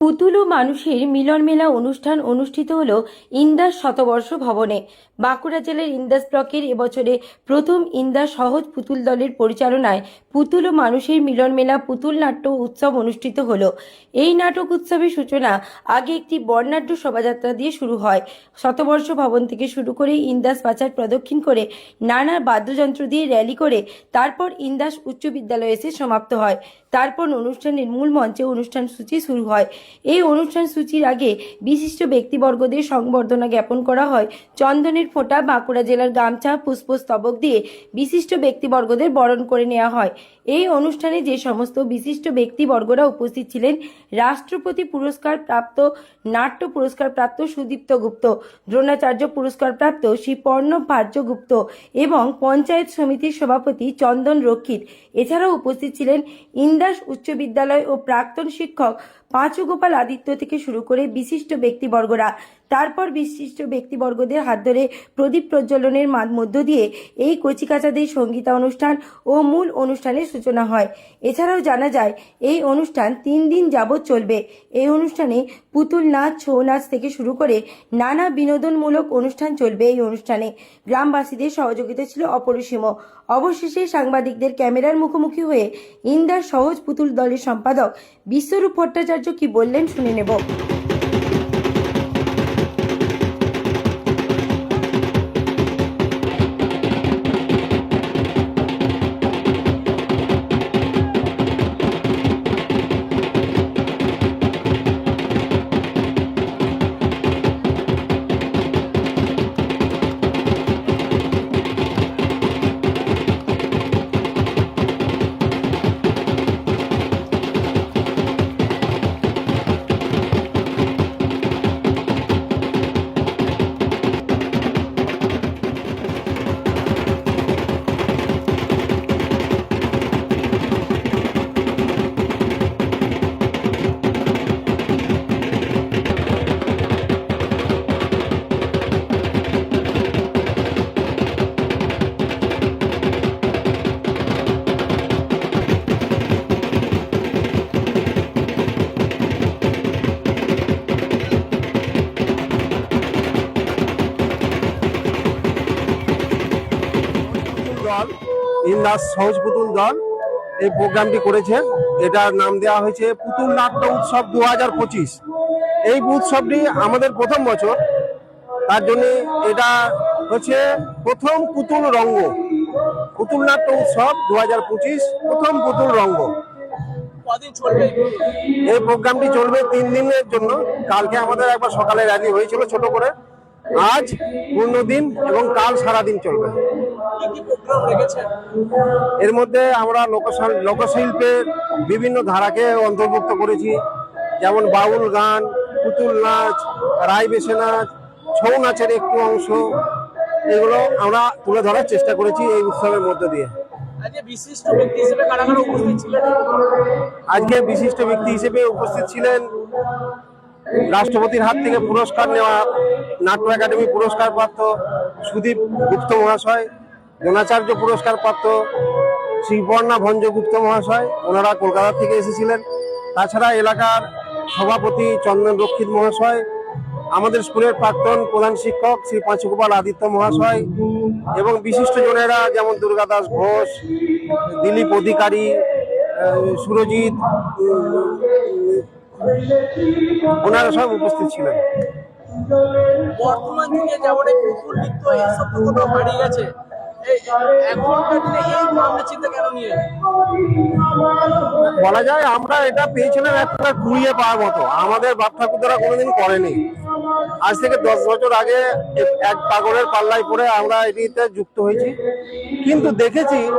পুতুল ও মানুষের মিলন মেলা অনুষ্ঠান অনুষ্ঠিত হল ইন্দাস শতবর্ষ ভবনে। বাঁকুড়া জেলার ইন্দাস ব্লকের এবছরে প্রথম ইন্দাস সহজ পুতুল দলের পরিচালনায় পুতুল ও মানুষের মিলন মেলা পুতুল নাট্য উৎসব অনুষ্ঠিত হল। এই নাটক উৎসবের সূচনা আগে একটি বর্ণাঢ্য শোভাযাত্রা দিয়ে শুরু হয়। শতবর্ষ ভবন থেকে শুরু করে ইন্দাস বাজার প্রদক্ষিণ করে নানা বাদ্যযন্ত্র দিয়ে র্যালি করে তারপর ইন্দাস উচ্চ বিদ্যালয়ে এসে সমাপ্ত হয়। তারপর অনুষ্ঠানের মূল মঞ্চে অনুষ্ঠান সূচি শুরু হয়। এই অনুষ্ঠান সূচির আগে বিশিষ্ট ব্যক্তিবর্গদের সংবর্ধনা জ্ঞাপন করা হয়। চন্দনের ফোঁটা বাঁকুড়া জেলার গামছা পুষ্পস্তবক দিয়ে বিশিষ্ট ব্যক্তিবর্গদের বরণ করে নেওয়া হয়। এই অনুষ্ঠানে যে সমস্ত বিশিষ্ট ব্যক্তিবর্গরা উপস্থিত ছিলেন, রাষ্ট্রপতি পুরস্কার প্রাপ্ত, নাট্য পুরস্কার প্রাপ্ত সুদীপ্ত গুপ্ত, দ্রোণাচার্য পুরস্কার প্রাপ্ত শ্রী পর্ণব ভার্য গুপ্ত এবং পঞ্চায়েত সমিতির সভাপতি চন্দন রক্ষিত। এছাড়াও উপস্থিত ছিলেন ইন্দাস উচ্চ বিদ্যালয় ও প্রাক্তন শিক্ষক পাঁচু গোপাল আদিত্য থেকে শুরু করে বিশিষ্ট ব্যক্তিবর্গরা তারপর বিশিষ্ট ব্যক্তিবর্গদের হাত ধরে প্রদীপ প্রজ্বলনের মধ্য দিয়ে এই কচিকাচাদের সঙ্গীতা অনুষ্ঠান ও মূল অনুষ্ঠানের সূচনা হয়। এছাড়াও জানা যায়, এই অনুষ্ঠান তিন দিন যাবৎ চলবে। এই অনুষ্ঠানে পুতুল নাচ, ছৌ নাচ থেকে শুরু করে নানা বিনোদনমূলক অনুষ্ঠান চলবে এই অনুষ্ঠানে। গ্রামবাসীদের সহযোগিতা ছিল অপরিসীম। অবশেষে সাংবাদিকদের ক্যামেরার মুখোমুখি হয়ে ইন্দার সহজ পুতুল দলের সম্পাদক বিশ্বরূপ ভট্টাচার্য কি বললেন শুনে নেব। ইন্দাস সহজ পুতুল দল এই প্রোগ্রামটি করেছে। এটার নাম দেওয়া হয়েছে পুতুল নাট্য উৎসব দু হাজার পঁচিশ। এই উৎসবটি আমাদের প্রথম বছর। তার জন্য এটা হচ্ছে প্রথম পুতুল রঙ্গ। পুতুল নাট্য উৎসব দু হাজার পঁচিশ প্রথম পুতুল রঙ্গ। এই প্রোগ্রামটি চলবে তিন দিনের জন্য। কালকে আমাদের একবার সকালে র্যালি হয়েছিল ছোট করে। আজ পূর্ণ দিন এবং কাল সারাদিন চলবে। এর মধ্যে আমরা লোকশাল- লোকশিল্পের বিভিন্ন ধারাকে অন্তর্ভুক্ত করেছি যেমন বাউল গান পুতুল নাচ রায় বেশে নাচ ছৌ নাচের একটু অংশ এগুলো আমরা তুলে ধরার চেষ্টা করেছি এই উৎসবের মধ্য দিয়ে। আজকে বিশিষ্ট ব্যক্তি হিসেবে উপস্থিত ছিলেন রাষ্ট্রপতির হাত থেকে পুরস্কার নেওয়া, নাট্য একাডেমি পুরস্কার প্রাপ্ত সুদীপ গুপ্ত মহাশয়, দ্রোণাচার্য পুরস্কার প্রাপ্ত শ্রীপর্ণা ভঞ্জগুপ্ত মহাশয়, ওনারা কলকাতা থেকে এসেছিলেন। তাছাড়া এলাকার সভাপতি চন্দন রক্ষিত মহাশয়, আমাদের স্কুলের প্রাক্তন প্রধান শিক্ষক শ্রী পাঁচগোপাল আদিত্য মহাশয় এবং বিশিষ্ট জনেরা যেমন দুর্গাদাস ঘোষ, দিলীপ অধিকারী সুরজিৎ ওনারা সব উপস্থিত ছিলেন। বর্তমান দিনে যেমন এই পুতুল নৃত্য এইসব কোথাও হারিয়ে গেছে? বলা যায় আমরা এটা পেয়েছিলাম একটা কুড়িয়ে পাওয়ার মতো। আমাদের বাপ ঠাকুরদারা কোনোদিন করেনি। আজ থেকে দশ বছর আগে এক- পাগলের পাল্লায় পড়ে আমরা এটিতে যুক্ত হয়েছি। কিন্তু দেখেছি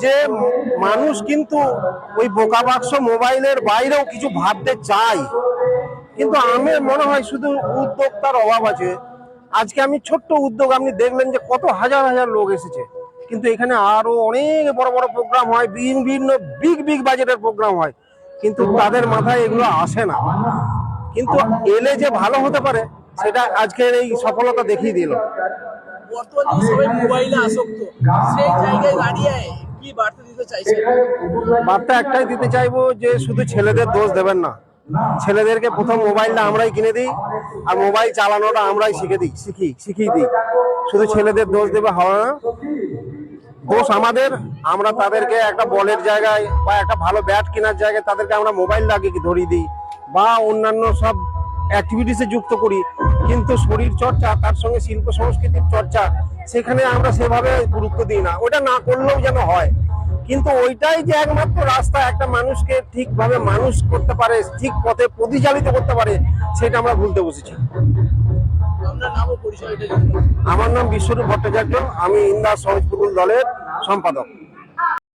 যে মানুষ কিন্তু ওই বোকা বাক্স মোবাইলের বাইরেও কিছু ভাবতে চায়। কিন্তু আমার মনে হয় শুধু উদ্যোক্তার অভাব আছে। আজকে আমি ছোট্ট উদ্যোগ, আপনি দেখলেন যে কত হাজার হাজার লোক এসেছে। কিন্তু এখানে আরও অনেক বড় বড় প্রোগ্রাম হয়, বিভিন্ন বিগ বিগ বাজেটের প্রোগ্রাম হয়। কিন্তু তাদের মাথায় এগুলো আসে না। কিন্তু এলে যে ভালো হতে পারে সেটা আজকের এই সফলতা দেখিয়ে দিল। বর্তমান যুগে সবাই মোবাইলে আসক্ত? সেই জায়গায় দাঁড়িয়ে কি বার্তা দিতে চাইছেন? বার্তা একটাই দিতে চাইব যে শুধু ছেলেদের দোষ দেবেন না। ছেলেদেরকে প্রথম মোবাইলটা আমরাই কিনে দিই আর মোবাইল চালানোটা আমরাই শিখে দিই শিখি শিখিয়ে দিই। শুধু ছেলেদের দোষ দেবে হবে না। দোষ আমাদের আমরা তাদেরকে একটা বলের জায়গায় বা একটা ভালো ব্যাট কেনার জায়গায় তাদেরকে আমরা মোবাইল লাগিয়ে ধরিয়ে দিই। বা অন্যান্য সব অ্যাক্টিভিটিসে যুক্ত করি। কিন্তু শরীর চর্চা তার সঙ্গে শিল্প সংস্কৃতির চর্চা সেখানে আমরা সেভাবে গুরুত্ব দিই না। ওটা না করলেও যেন হয়। কিন্তু ওইটাই যে একমাত্র রাস্তা একটা মানুষকে ঠিকভাবে মানুষ করতে পারে ঠিক পথে পরিচালিত করতে পারে সেটা আমরা ভুলতে বসেছি। আমার নাম বিশ্বরূপ ভট্টাচার্য। আমি ইন্দাস সহজ দলের সম্পাদক।